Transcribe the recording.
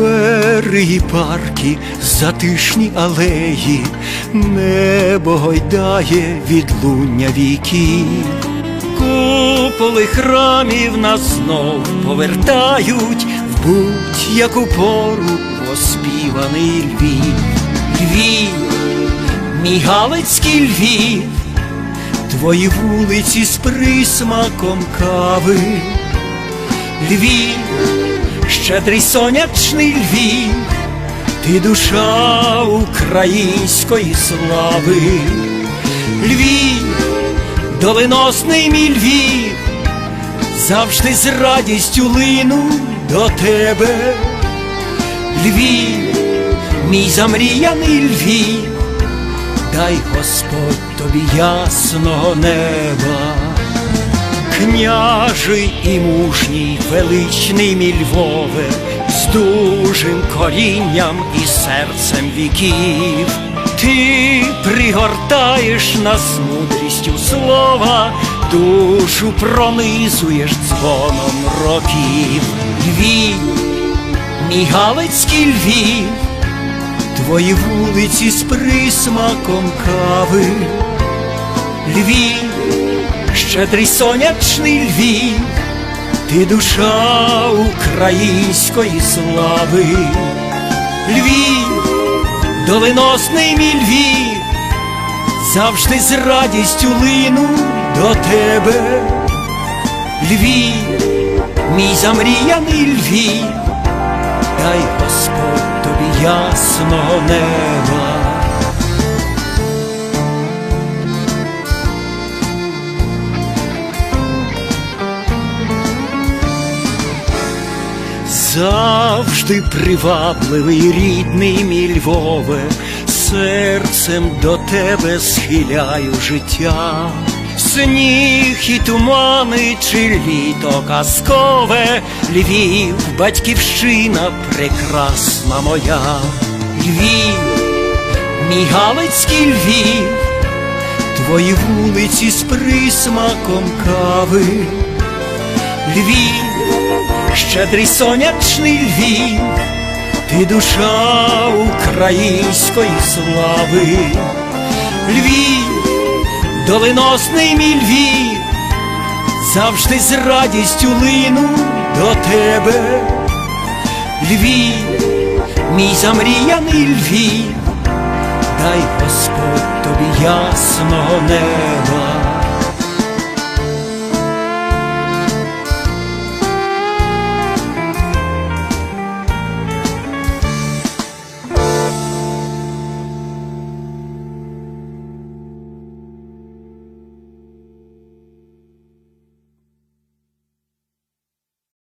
Обриї парки, затишні алеї, небо гойдає відлуння віків, куполи храмів нас знов повертають в будь-яку пору оспіваний Львів. Львів, мій Галицький Львів, твої вулиці з присмаком кави. Львів, щедрий сонячний Львів, ти душа української слави, Львів, доленосний мій Львів, завжди з радістю лину до тебе, Львів, мій замріяний Львів, дай Господь тобі ясного неба. Княжий і мужній, величний мій Львове, з дужим корінням і серцем віків, ти пригортаєш нас мудрістю слова, душу пронизуєш дзвоном років, Львів, мій Галицький Львів, твої вулиці з присмаком кави, Львів щедрий сонячний Львів, ти душа української слави, Львів, доленосний мій Львів, завжди з радістю лину до тебе, Львів, мій замріяний Львів, дай Господь тобі ясного неба. Завжди привабливий рідний мій Львове, серцем до тебе схиляю життя, сніг і тумани, чи літо казкове, Львів, батьківщина прекрасна моя, Львів, мій Галицький Львів, твої вулиці з присмаком кави, Львів щедрий сонячний Львів, ти душа української слави, Львів, доленосний мій Львів, завжди з радістю лину до тебе, Львів, мій замріяний Львів, дай Господь тобі ясного неба.